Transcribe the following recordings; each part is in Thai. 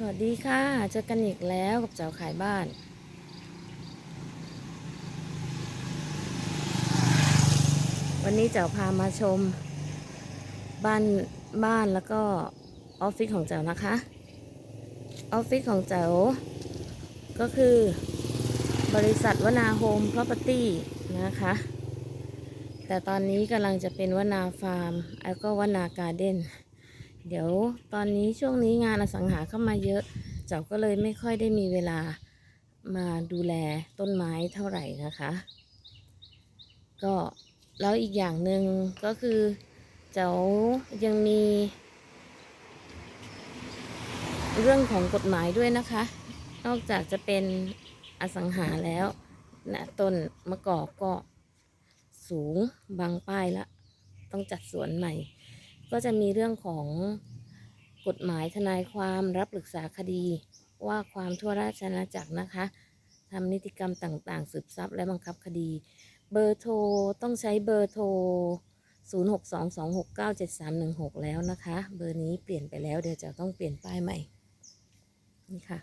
สวัสดีค่ะ เจอกันอีกแล้วกับเจ้าขายบ้าน วันนี้เจ้าพามาชม บ้านบ้านแล้วก็ออฟฟิศของเจ้านะคะ ออฟฟิศของเจ้าก็คือบริษัทวนาโฮมพ r o p e r t y นะคะ แต่ตอนนี้กำลังจะเป็นวนาฟาร์มแล้วก็วนาการ์เด้น เดี๋ยวตอนนี้ช่วงนี้งานอสังหาเข้ามาเยอะ เจ้าก็เลยไม่ค่อยได้มีเวลามาดูแลต้นไม้เท่าไหร่นะคะ ก็แล้วอีกอย่างหนึ่งก็คือเจ้ายังมี เรื่องของกฎหมายด้วยนะคะ นอกจากจะเป็นอสังหาแล้วนะต้นมะกอกก็สูงบางป้ายละ ต้องจัดสวนใหม่ ก็จะมีเรื่องของกฎหมายทนายความรับปรึกษาคดี ว่าความทั่วราชอาณาจักรนะคะทำนิติกรรมต่างๆ สืบทรัพย์และบังคับคดี เบอร์โทรต้องใช้เบอร์โทร 0622697316 แล้วนะคะ เบอร์นี้เปลี่ยนไปแล้วเดี๋ยวจะต้องเปลี่ยนป้ายใหม่ นี่ค่ะ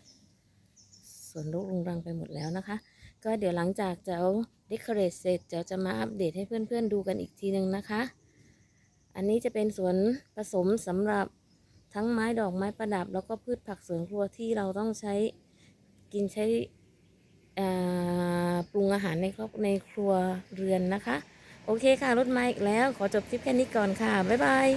ส่วนลูกรุงรังไปหมดแล้วนะคะ ก็เดี๋ยวหลังจากเจ้าเดคอเรทเสร็จเจ้าจะมาอัปเดตให้เพื่อนๆดูกันอีกทีนึงนะคะ อันนี้จะเป็นสวนผสมสำหรับทั้งไม้ดอกไม้ประดับ แล้วก็พืชผักสวนครัวที่เราต้องใช้กินใช้ปรุงอาหารในครอบในครัวเรือนนะคะ โอเคค่ะรถมาอีกแล้ว ขอจบคลิปแค่นี้ก่อนค่ะ บ๊ายบาย